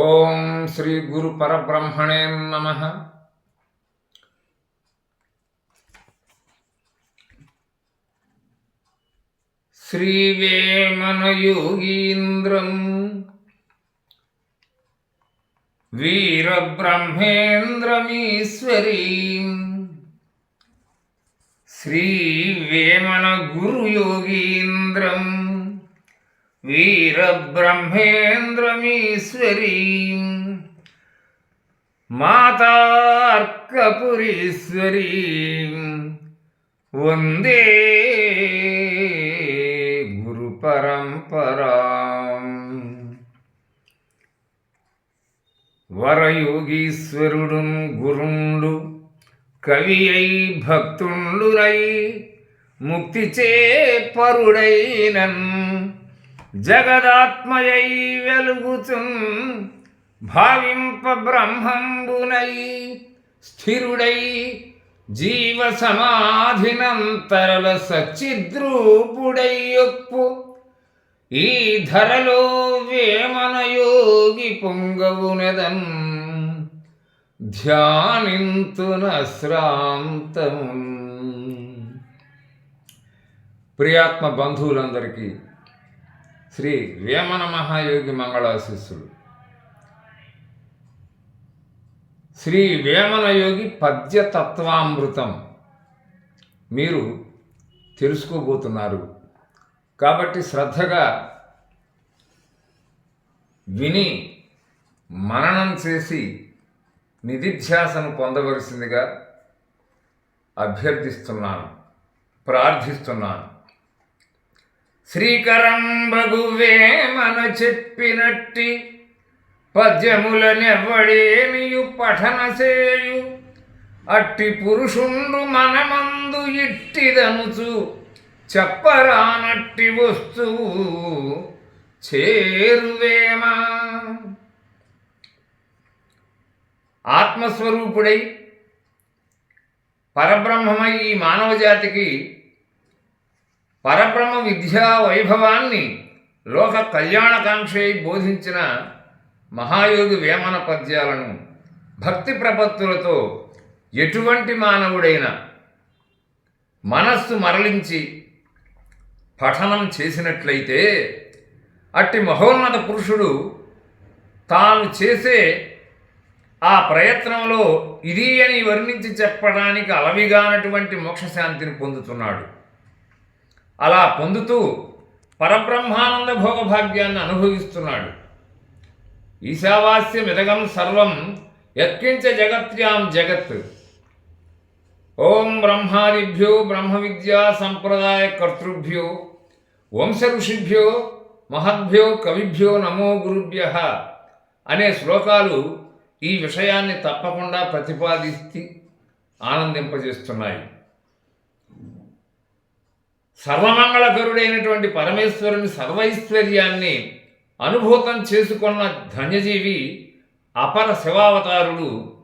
ఓం శ్రీ గురు పరబ్రహ్మణే నమ. శ్రీవేమనయోగీంద్రం వీరబ్రహ్మేంద్రమీశ్వరీం శ్రీవేమన గురుయోగీంద్రం. వీరబ్రహ్మేంద్రమీశ్వరీం మాతార్కపురీశ్వరీం వందే గురు పరంపరాం వరయోగీశ్వరుడు గురుండు కవి అయి భక్తుండురై ముక్తి చే పరుడైనన్ జగదాత్మయై వెలుగుతుం భావింప బ్రహ్మంబునై స్థిరుడై జీవ సమాధినంతరల సచ్చిద్రూపుడై ఒప్పు ఈ ధరలో వేమన యోగి పొంగవునదన్ ధ్యానింతునశ్రాంతము ప్రియాత్మ బంధువులందరికీ శ్రీ వేమన మహాయోగి మంగళాశిస్సులు. శ్రీ వేమన యోగి పద్యతత్వామృతం. మీరు తెలుసుకోబోతున్నారు. కాబట్టి శ్రద్ధగా విని మననం చేసి నిధిధ్యాసను పొందవలసిందిగా అభ్యర్థిస్తున్నాను ప్రార్థిస్తున్నాను. శ్రీకరంబగువేమన చెప్పినట్టి పద్యములనెవ్వడేమియు పఠనసేయు అట్టి పురుషుండు మనమందు ఇట్టిదనుచు చెప్పరానట్టి వస్తువు చేరువేమా? ఆత్మస్వరూపుడై పరబ్రహ్మమై ఈ మానవజాతికి పరబ్రహ్మ విద్యా వైభవాన్ని లోక కళ్యాణకాంక్షై బోధించిన మహాయోగి వేమన పద్యాలను భక్తి ప్రపత్తులతో ఎటువంటి మానవుడైనా మనస్సు మరలించి పఠనం చేసినట్లయితే అట్టి మహోన్నత పురుషుడు తాను చేసే ఆ ప్రయత్నంలో ఇది అని వర్ణించి చెప్పడానికి అలవిగానటువంటి మోక్షశాంతిని పొందుతున్నాడు. అలా పొందుతూ పరబ్రహ్మానంద భోగభాగ్యాన్ని అనుభవిస్తున్నాడు. ఈశావాస్యమిదగం సర్వం యత్కించ జగత్యాం జగత్. ఓం బ్రహ్మాదిభ్యో బ్రహ్మ విద్యా సంప్రదాయ కర్తృభ్యో వంశ ఋషిభ్యో మహద్భ్యో కవిభ్యో నమో గురుభ్య అనే శ్లోకాలు ఈ విషయాన్ని తప్పకుండా ప్రతిపాదిస్తూ ఆనందింపజేస్తున్నాయి. సర్వమంగళకరుడైనటువంటి పరమేశ్వరుని సర్వైశ్వర్యాన్ని అనుభూతం చేసుకున్న ధన్యజీవి అపర శివావతారుడు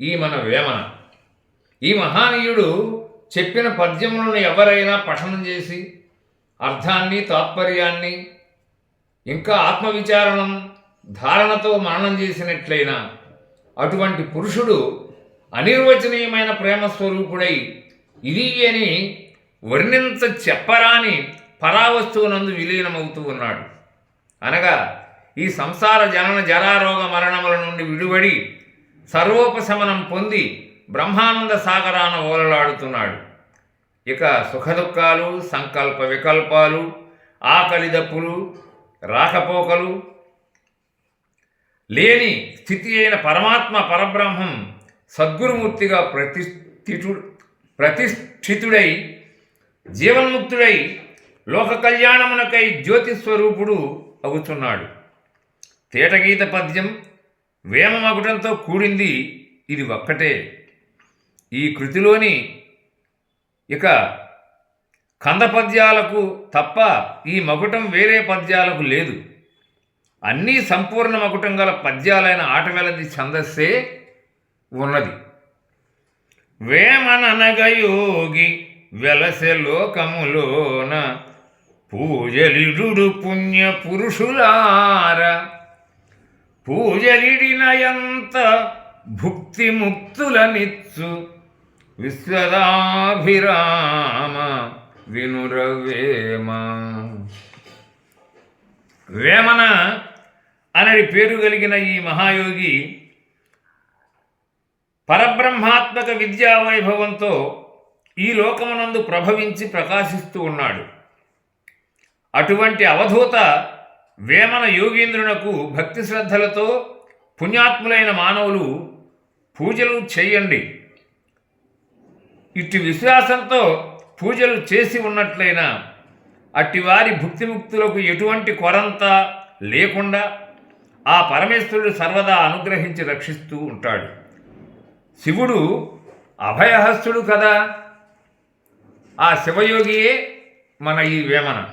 ఈ మన వేమన. ఈ మహానీయుడు చెప్పిన పద్యములను ఎవరైనా పఠనం చేసి అర్థాన్ని తాత్పర్యాన్ని ఇంకా ఆత్మవిచారణం ధారణతో మననం చేసినట్లయినా అటువంటి పురుషుడు అనిర్వచనీయమైన ప్రేమ స్వరూపుడై ఇది అని వర్ణింత చెప్పరాని పరావస్తువునందు విలీనమవుతూ ఉన్నాడు. అనగా ఈ సంసార జనన జరారోగ మరణముల నుండి విడుబడి సర్వోపశమనం పొంది బ్రహ్మానంద సాగరాన ఓలలాడుతున్నాడు. ఇక సుఖదుఖాలు సంకల్ప వికల్పాలు ఆకలి దప్పులు రాకపోకలు లేని స్థితి అయిన పరమాత్మ పరబ్రహ్మం సద్గురుమూర్తిగా ప్రతిష్ఠితుడు ప్రతిష్ఠితుడై జీవన్ముక్తుడై లోక కళ్యాణమునకై జ్యోతిస్వరూపుడు అవుతున్నాడు. తేటగీత పద్యం వేమమగుటంతో కూడింది ఇది ఒక్కటే. ఈ కృతిలోని ఇక కంద పద్యాలకు తప్ప ఈ మగుటం వేరే పద్యాలకు లేదు. అన్నీ సంపూర్ణ మకుటం గల పద్యాలైన ఆటవెలది ఛందస్సే ఉన్నది. వేమననగయోగి వెలసె లోకములోన పూజలిడు పుణ్య పురుషులార. పూజలిడినయంత భుక్తిముక్తులనిచ్చు. విశ్వదాభిరామ వినురవేమ వేమన అనడి పేరు కలిగిన ఈ మహాయోగి పరబ్రహ్మాత్మక విద్యా వైభవంతో ఈ లోకమునందు ప్రభవించి ప్రకాశిస్తూ ఉన్నాడు. అటువంటి అవధూత వేమన యోగీంద్రునకు భక్తి శ్రద్ధలతో పుణ్యాత్ములైన మానవులు పూజలు చేయండి. ఇట్టి విశ్వాసంతో పూజలు చేసి ఉన్నట్లయినా అట్టి వారి భుక్తిముక్తులకు ఎటువంటి కొరంత లేకుండా ఆ పరమేశ్వరుడు సర్వదా అనుగ్రహించి రక్షిస్తూ ఉంటాడు. శివుడు అభయహస్తుడు కదా. ఆ శివయోగియే మన ఈ వేమన.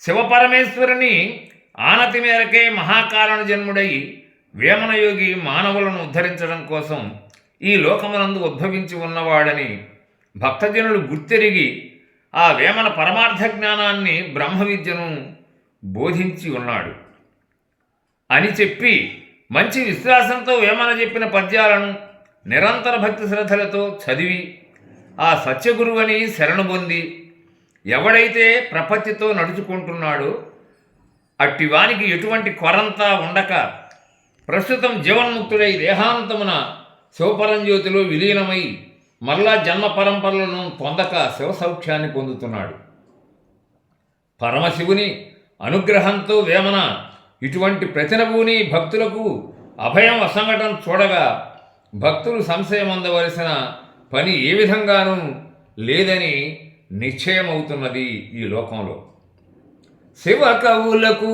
శివపరమేశ్వరుని ఆనతి మేరకే మహాకారణ జన్ముడై వేమనయోగి మానవులను ఉద్ధరించడం కోసం ఈ లోకమునందు ఉద్భవించి ఉన్నవాడని భక్తజనులు గుర్తెరిగి ఆ వేమన పరమార్థ జ్ఞానాన్ని బ్రహ్మ విద్యను బోధించి ఉన్నాడు. అని చెప్పి మంచి విశ్వాసంతో వేమన చెప్పిన పద్యాలను నిరంతర భక్తి శ్రద్ధలతో చదివి ఆ సత్యగురువని శరణు పొంది ఎవడైతే ప్రపత్తితో నడుచుకుంటున్నాడో అట్టివానికి ఎటువంటి కొరంతా ఉండక ప్రస్తుతం జీవన్ముక్తుడై దేహాంతమున శివపరంజ్యోతిలో విలీనమై మరలా జన్మ పరంపరలను పొందక శివ సౌఖ్యాన్ని పొందుతున్నాడు. పరమశివుని అనుగ్రహంతో వేమన ఇటువంటి ప్రతినభూని భక్తులకు అభయం అసంగటం చూడగా భక్తులు సంశయమందవలసిన పని ఏ విధంగానూ లేదని నిశ్చయమవుతున్నది ఈ లోకంలో. శివ కవులకు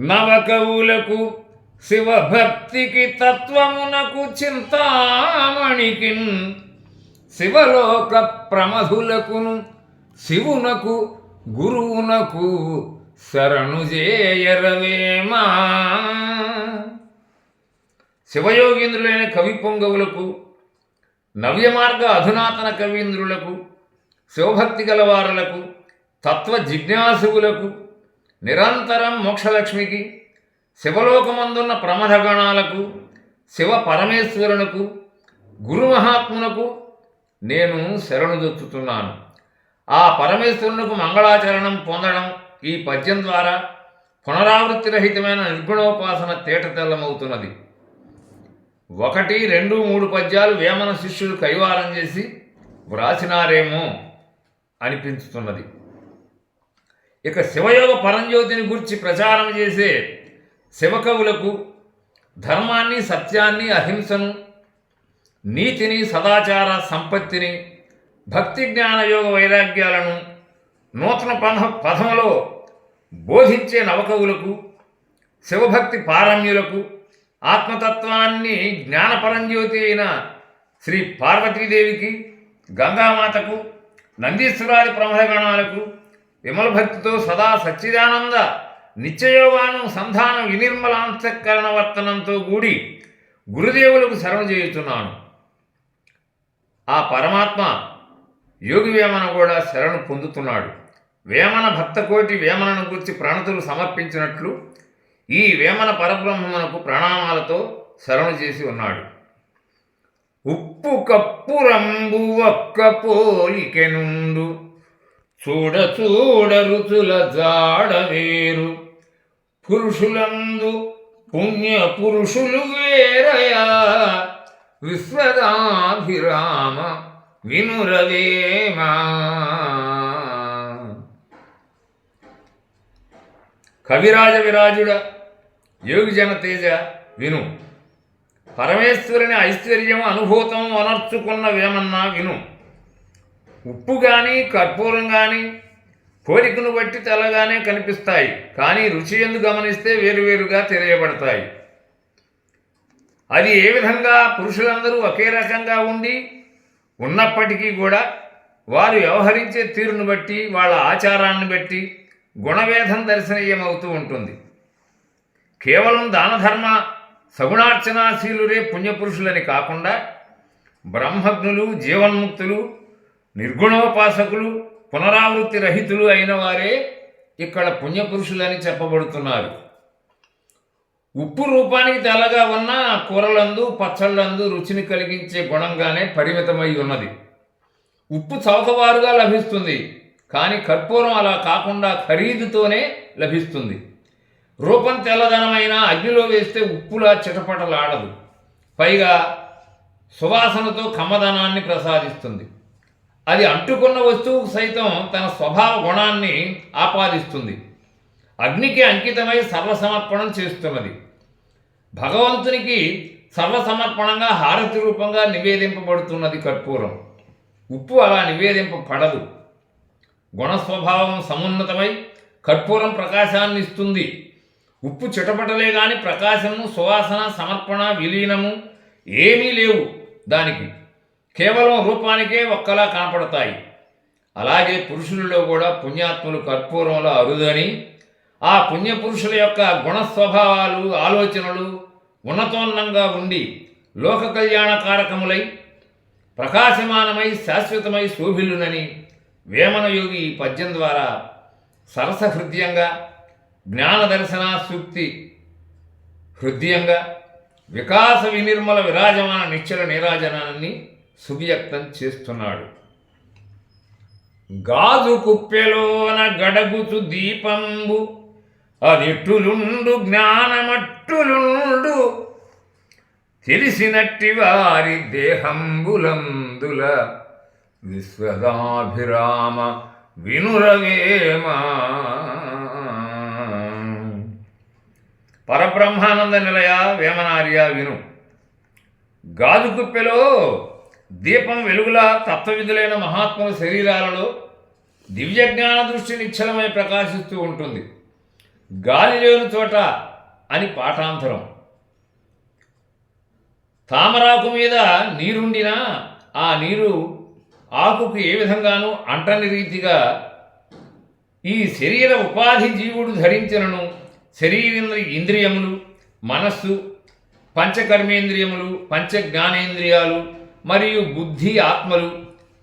నవ కవులకు శివభక్తికి తత్వమునకు చింతామణికి శివలోక ప్రమధులకును శివునకు గురువునకు శరణు చేయరవేమా శివయోగీంద్రులైన కవి పొంగవులకు నవ్యమార్గ అధునాతన కవీంద్రులకు శివభక్తి గలవారులకు తత్వ జిజ్ఞాసువులకు నిరంతరం మోక్షలక్ష్మికి శివలోకమందున్న ప్రమథగణాలకు శివ పరమేశ్వరునకు గురు మహాత్మునకు నేను శరణుదొచ్చుతున్నాను ఆ పరమేశ్వరునకు మంగళాచరణం పొందడం ఈ పద్యం ద్వారా పునరావృత్తి రహితమైన నిర్గుణోపాసన తేటతెల్లమవుతున్నది ఒకటి రెండు మూడు పద్యాలు వేమన శిష్యులు కైవారం చేసి వ్రాసినారేమో అనిపించుతున్నది. ఇక శివయోగ పరంజ్యోతిని గురించి ప్రచారం చేసే శివకవులకు ధర్మాన్ని సత్యాన్ని అహింసను నీతిని సదాచార సంపత్తిని భక్తి జ్ఞానయోగ వైరాగ్యాలను నూతన పథ పథంలో బోధించే నవకవులకు శివభక్తి పారమ్యులకు ఆత్మతత్వాన్ని జ్ఞానపరంజ్యోతి అయిన శ్రీ పార్వతీదేవికి గంగామాతకు నందీశ్వరాది ప్రమథగణాలకు విమల భక్తితో సదా సచ్చిదానంద నిత్యయోగానం సంధానం వినిర్మలాంతఃకరణ వర్తనంతో కూడి గురుదేవులకు శరణ చేయుతున్నాను ఆ పరమాత్మ యోగి వేమన కూడా శరణు పొందుతున్నాడు. వేమన భక్తకోటి వేమనను గురించి ప్రణతులు సమర్పించినట్లు ఈ వేమన పరబ్రహ్మమునకు ప్రణామాలతో శరణు చేసి ఉన్నాడు. ఉప్పు కప్పురంబు ఒక్క పోలికెనుండు. చూడ చూడ రుచుల జాడ వేరు. పురుషులందు పుణ్య పురుషులు వేరయా. విశ్వదాభిరామ వినురవేమా. కవిరాజ విరాజుడ యోగిజన తేజ విను. పరమేశ్వరుని ఐశ్వర్యం అనుభూతం అనర్చుకున్న వేమన్నా విను. ఉప్పు కానీ కర్పూరం కానీ కోరికను బట్టి తెల్లగానే కనిపిస్తాయి. కానీ రుచి ఎందు గమనిస్తే వేరువేరుగా తెలియబడతాయి. అది ఏ విధంగా పురుషులందరూ ఒకే రకంగా ఉండి ఉన్నప్పటికీ కూడా వారు వ్యవహరించే తీరును బట్టి వాళ్ళ ఆచారాన్ని బట్టి గుణవేధం దర్శనీయమవుతూ ఉంటుంది. కేవలం దానధర్మ సగుణార్చనాశీలురే పుణ్యపురుషులని కాకుండా బ్రహ్మజ్ఞులు జీవన్ముక్తులు నిర్గుణోపాసకులు పునరావృత్తి రహితులు అయిన వారే ఇక్కడ పుణ్యపురుషులని చెప్పబడుతున్నారు. ఉప్పు రూపానికి తెల్లగా ఉన్న కూరలందు పచ్చళ్ళందు రుచిని కలిగించే గుణంగానే పరిమితమై ఉన్నది. ఉప్పు చౌకవారుగా లభిస్తుంది. కానీ కర్పూరం అలా కాకుండా ఖరీదుతోనే లభిస్తుంది. రూపం తెల్లదనమైన అగ్నిలో వేస్తే ఉప్పులా చిటపటలాడదు. పైగా సువాసనతో కమ్మదనాన్ని ప్రసాదిస్తుంది. అది అంటుకున్న వస్తువుకు సైతం తన స్వభావ గుణాన్ని ఆపాదిస్తుంది. అగ్నికి అంకితమై సర్వసమర్పణం చేస్తున్నది. భగవంతునికి సర్వసమర్పణంగా హారతి రూపంగా నివేదింపబడుతున్నది కర్పూరం. ఉప్పు అలా నివేదింపబడదు. గుణస్వభావం సమున్నతమై కర్పూరం ప్రకాశాన్ని ఇస్తుంది ఉప్పు చిటపటలే గాని ప్రకాశము సువాసన సమర్పణ విలీనము ఏమీ లేవు దానికి. కేవలం రూపానికే ఒక్కలా కనపడతాయి. అలాగే పురుషులలో కూడా పుణ్యాత్ములు కర్పూరంలో అరుదని ఆ పుణ్యపురుషుల యొక్క గుణస్వభావాలు ఆలోచనలు ఉన్నతోన్నంగా ఉండి లోక కళ్యాణకారకములై ప్రకాశమానమై శాశ్వతమై శోభిల్లునని వేమనయోగి ఈ పద్యం ద్వారా సరస హృదయంగా జ్ఞాన దర్శన సూక్తి హృదయంగా వికాస వినిర్మల విరాజమాన నిశ్చల నీరాజనాన్ని సువ్యక్తం చేస్తున్నాడు. గాజు కుప్పెలోన గడగుచు దీపంబు అదిట్టులుండు జ్ఞానమట్టులుండు తెలిసినట్టి వారి దేహంబులందుల విశ్వదాభిరామ వినురవేమ. పరబ్రహ్మానంద నిలయ వేమనార్య విను. గాజు కుప్పెలో దీపం వెలుగులా తత్వవిధులైన మహాత్ముల శరీరాలలో దివ్యజ్ఞాన దృష్టి నిశ్చలమై ప్రకాశిస్తూ ఉంటుంది. గాలి లేని చోట అని పాఠాంతరం. తామరాకు మీద నీరుండినా ఆ నీరు ఆకుకు ఏ విధంగానూ అంటని రీతిగా ఈ శరీర ఉపాధి జీవుడు ధరించినను శరీర ఇంద్రియములు మనస్సు పంచకర్మేంద్రియములు పంచజ్ఞానేంద్రియాలు మరియు బుద్ధి ఆత్మలు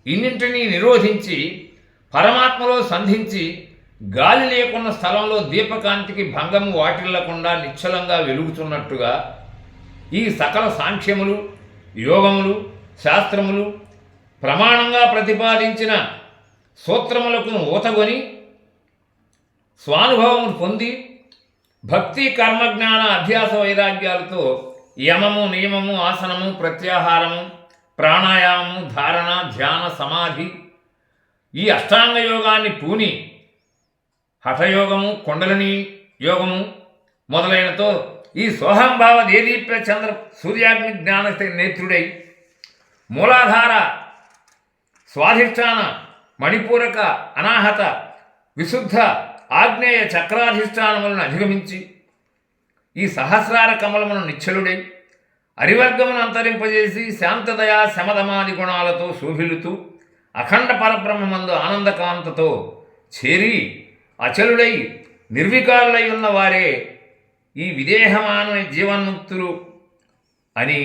ఇన్నింటినీ నిరోధించి పరమాత్మలో సంధించి గాలి లేకున్న స్థలంలో దీపకాంతికి భంగము వాటిల్లకుండా నిశ్చలంగా వెలుగుతున్నట్టుగా ఈ సకల సాంఖ్యములు యోగములు శాస్త్రములు ప్రమాణంగా ప్రతిపాదించిన సూత్రములకు ఊతగొని స్వానుభవం పొంది భక్తి కర్మజ్ఞాన అభ్యాస వైరాగ్యాలతో యమము నియమము ఆసనము ప్రత్యాహారము ప్రాణాయామము ధారణ ధ్యాన సమాధి ఈ అష్టాంగ యోగాన్ని పూని హఠయోగము కొండలని యోగము మొదలైనతో ఈ సోహంభావ దేదీప్య చంద్ర సూర్యాగ్ని జ్ఞాన నేత్రుడై మూలాధార స్వాధిష్టాన మణిపూరక అనాహత విశుద్ధ ఆగ్నేయ చక్రాధిష్టానములను అధిగమించి ఈ సహస్రార కమలమును నిచ్చలుడై అరివర్గమును అంతరింపజేసి శాంతదయా శమదమాది గుణాలతో శోభిలుతూ అఖండ పరబ్రహ్మమందు ఆనందకాంతతో చేరి అచలుడై నిర్వికారులై ఉన్న వారే ఈ విదేహమాన జీవన్ముక్తులు అని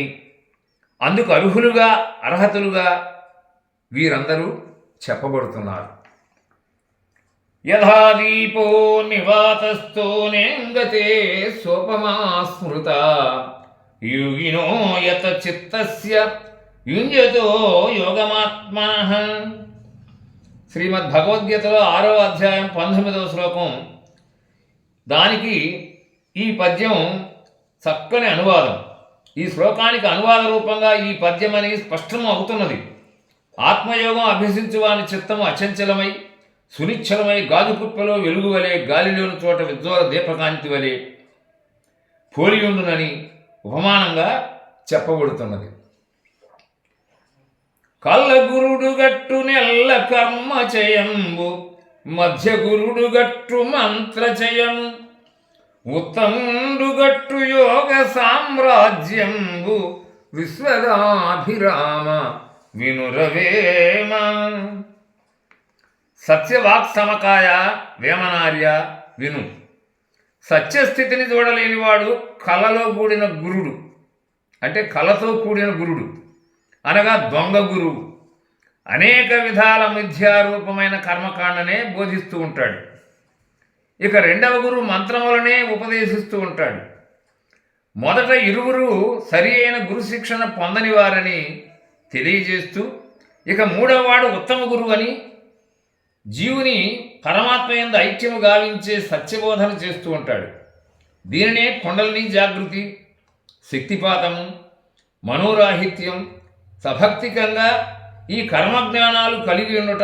అందుకు అర్హులుగా అర్హతులుగా వీరందరూ చెప్పబడుతున్నారు. యథా దీపో నివాతస్థో నేంగతే సోపమా స్మృత యోగినో యత చిత్తస్య యుంజతో యోగమాత్మన. శ్రీమద్ భగవద్గీతలో ఆరో అధ్యాయం పంతొమ్మిదవ శ్లోకం. దానికి ఈ పద్యం చక్కని అనువాదం. ఈ శ్లోకానికి అనువాద రూపంగా ఈ పద్యం అని స్పష్టం అవుతున్నది ఆత్మయోగం అభ్యసించు వాని చిత్తము అచంచలమై సునిశ్చలమై గాజు కుప్పలో వెలుగు వలె గాలిలోని చోట విద్వాల దీపకాంతి వలె పోలియుండునని ఉపమానంగా చెప్పబడుతున్నది. కళ్ళ గట్టు నెల్ల కర్మ చేయంబు మధ్య గురుడు గట్టు మంత్ర చేయము ఉత్తముండు గట్టు యోగ సామ్రాజ్యంబు విశ్వదాభిరామ వినురవేమ. సత్యవాక్ సమకాయ వేమనార్య విను. సత్యస్థితిని చూడలేనివాడు కళలో కూడిన గురుడు. అంటే కళతో కూడిన గురుడు. అనగా దొంగ గురువు. అనేక విధాల మిథ్యారూపమైన కర్మకాండనే బోధిస్తూ ఉంటాడు. ఇక రెండవ గురువు మంత్రములనే ఉపదేశిస్తూ ఉంటాడు. మొదట ఇరువురు సరి అయిన గురు శిక్షణ పొందని వారని తెలియజేస్తూ ఇక మూడవవాడు ఉత్తమ గురువు అని జీవుని పరమాత్మ ఎందు ఐక్యము గావించే సత్యబోధన చేస్తూ ఉంటాడు. దీనినే కొండలిని జాగృతి శక్తిపాతము మనోరాహిత్యం సభక్తికంగా ఈ కర్మజ్ఞానాలు కలిగి ఉండుట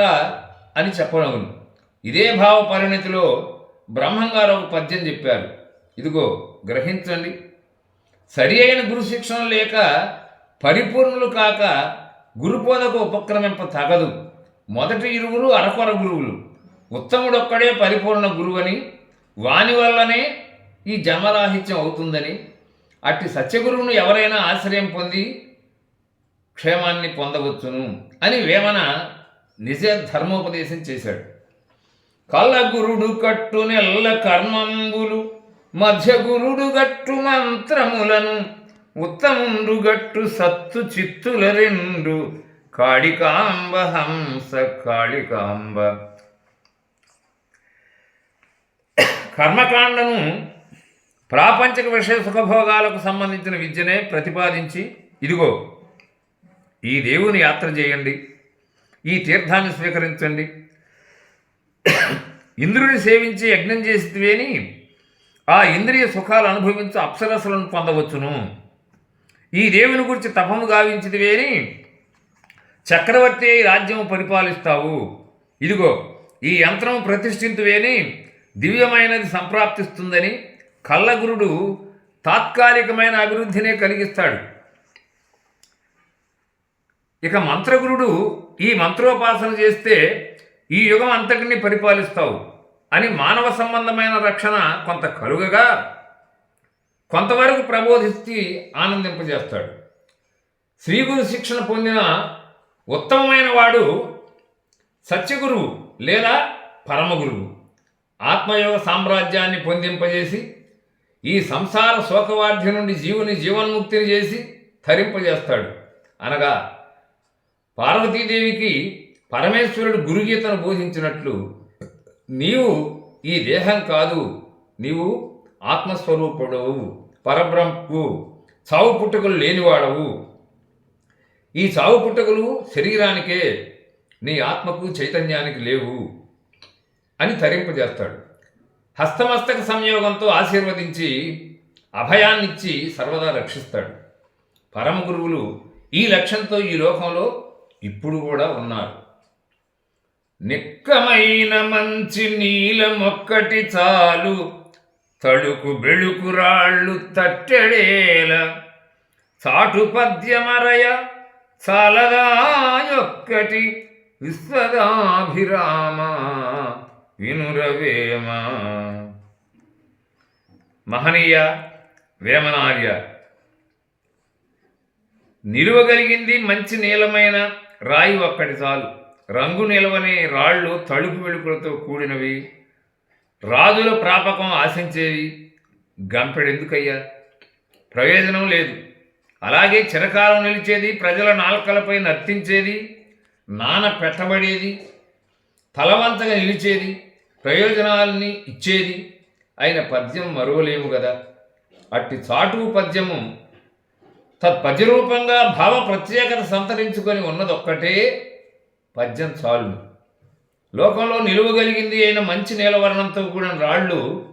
అని చెప్పనగును ఇదే భావ పరిణతిలో బ్రహ్మంగారు ఒక పద్యం చెప్పారు. ఇదిగో గ్రహించండి. సరి అయిన గురు శిక్షణ లేక పరిపూర్ణులు కాక గురుపోదకు ఉపక్రమింప తగదు. మొదటి ఇరువురు అరకొర గురువులు. ఉత్తముడొక్కడే పరిపూర్ణ గురువని వాని వల్లనే ఈ జన్మరాహిత్యం అవుతుందని అట్టి సత్యగురువును ఎవరైనా ఆశ్రయం పొంది క్షేమాన్ని పొందవచ్చును అని వేమన నిజ ధర్మోపదేశం చేశాడు. కళ్ళ గురుడు కట్టు నెల్ల కర్మంబులు మధ్య గురుడు గట్టు మంత్రములను ఉత్తముండు గట్టు సత్తు చిత్తుల రెండు కాళికాంబ హంస కాళికాంబ. కర్మకాండను ప్రాపంచిక విషయ సుఖభోగాలకు సంబంధించిన విద్యనే ప్రతిపాదించి ఇదిగో ఈ దేవుని యాత్ర చేయండి ఈ తీర్థాన్ని స్వీకరించండి. ఇంద్రుని సేవించి యజ్ఞం చేసివేని ఆ ఇంద్రియ సుఖాలు అనుభవించి అప్సరసలను పొందవచ్చును. ఈ దేవుని గురించి తపము గావించిదివేని చక్రవర్తి అయి రాజ్యము పరిపాలిస్తావు. ఇదిగో ఈ యంత్రం ప్రతిష్ఠింతువేని దివ్యమైనది సంప్రాప్తిస్తుందని కళ్ళగురుడు తాత్కాలికమైన అభివృద్ధినే కలిగిస్తాడు. ఇక మంత్రగురుడు ఈ మంత్రోపాసన చేస్తే ఈ యుగం అంతటిని పరిపాలిస్తావు అని మానవ సంబంధమైన రక్షణ కొంత కలుగగా. కొంతవరకు ప్రబోధిస్తే ఆనందింపజేస్తాడు. శ్రీగురు శిక్షణ పొందిన ఉత్తమమైన వాడు సత్యగురువు లేదా పరమగురువు. ఆత్మయోగ సామ్రాజ్యాన్ని పొందింపజేసి ఈ సంసార శోకవాధ్య నుండి జీవుని జీవన్ముక్తిని చేసి తరింపజేస్తాడు. అనగా పార్వతీదేవికి పరమేశ్వరుడు గురుగీతను బోధించినట్లు నీవు ఈ దేహం కాదు నీవు ఆత్మస్వరూపుడవు పరబ్రహ్మకు చావు పుట్టుకలు లేనివాడవు. ఈ చావు పుట్టుకలు శరీరానికే నీ ఆత్మకు చైతన్యానికి లేవు అని తరింపజేస్తాడు. హస్తమస్తక సంయోగంతో ఆశీర్వదించి అభయాన్నిచ్చి సర్వదా రక్షిస్తాడు. పరమ గురువులు ఈ లక్ష్యంతో ఈ లోకంలో ఇప్పుడు కూడా ఉన్నారు. నిక్కమైన మంచి నీలమొక్కటి చాలు. తడుకు బెళుకు రాళ్ళు తట్టెడేల సాటు పద్యమరయ చాలదాయొక్కటి విశ్వదాభిరామ వినురవేమ. మహనీయ వేమనార్య నిలువగలిగింది మంచి నీలమైన రాయి ఒక్కటి చాలు. రంగు నిలవని రాళ్ళు తళుకు వెలుకులతో కూడినవి. రాజుల ప్రాపకం ఆశించేవి గంపెడెందుకయ్యా ప్రయోజనం లేదు. అలాగే చిరకాలం నిలిచేది ప్రజల నాల్కలపై నర్తించేది నాన పెట్టబడేది ఫలవంతంగా నిలిచేది ప్రయోజనాల్ని ఇచ్చేది అయిన పద్యం మరువలేము కదా అట్టి చాటు పద్యము తత్పద్యరూపంగా భావ ప్రత్యేకత సంతరించుకొని ఉన్నదొక్కటే పద్యం చాలు లోకంలో నిలువగలిగింది అయిన మంచి నీలవర్ణంతో కూడిన రాళ్ళు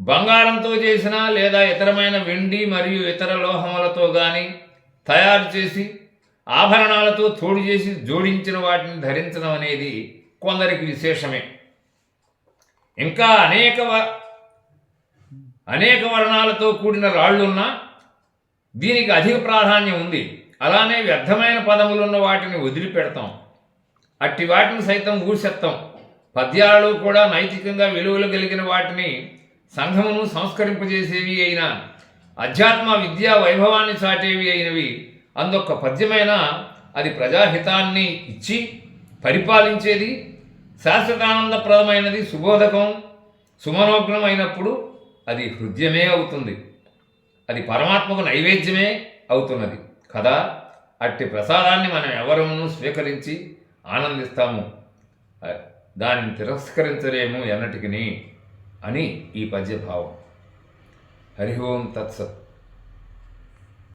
బంగారంతో చేసిన లేదా ఇతరమైన వెండి మరియు ఇతర లోహములతో కానీ తయారు చేసి ఆభరణాలతో తోడు చేసి జోడించిన వాటిని ధరించడం అనేది కొందరికి విశేషమే. ఇంకా అనేక వ- అనేక వర్ణాలతో కూడిన రాళ్ళున్నా దీనికి అధిక ప్రాధాన్యం ఉంది. అలానే వ్యర్థమైన పదములున్న వాటిని వదిలిపెడతాం. అట్టి వాటిని సైతం ఊడ్చెత్తాం పద్యాలలో కూడా నైతికంగా విలువలు కలిగిన వాటిని సంఘమును సంస్కరింపజేసేవి అయిన అధ్యాత్మ విద్యా వైభవాన్ని చాటేవి అయినవి. అందొక్క పద్యమైన అది ప్రజాహితాన్ని ఇచ్చి పరిపాలించేది శాశ్వతానందప్రదమైనది సుబోధకం సుమనోగ్నం అయినప్పుడు అది హృదయమే అవుతుంది. అది పరమాత్మకు నైవేద్యమే అవుతున్నది. కదా? అట్టి ప్రసాదాన్ని మనం ఎవరమును స్వీకరించి ఆనందిస్తాము. దానిని తిరస్కరించలేము ఎన్నటికి అని ఈ పద్యభావం. హరి ఓం తత్సత్.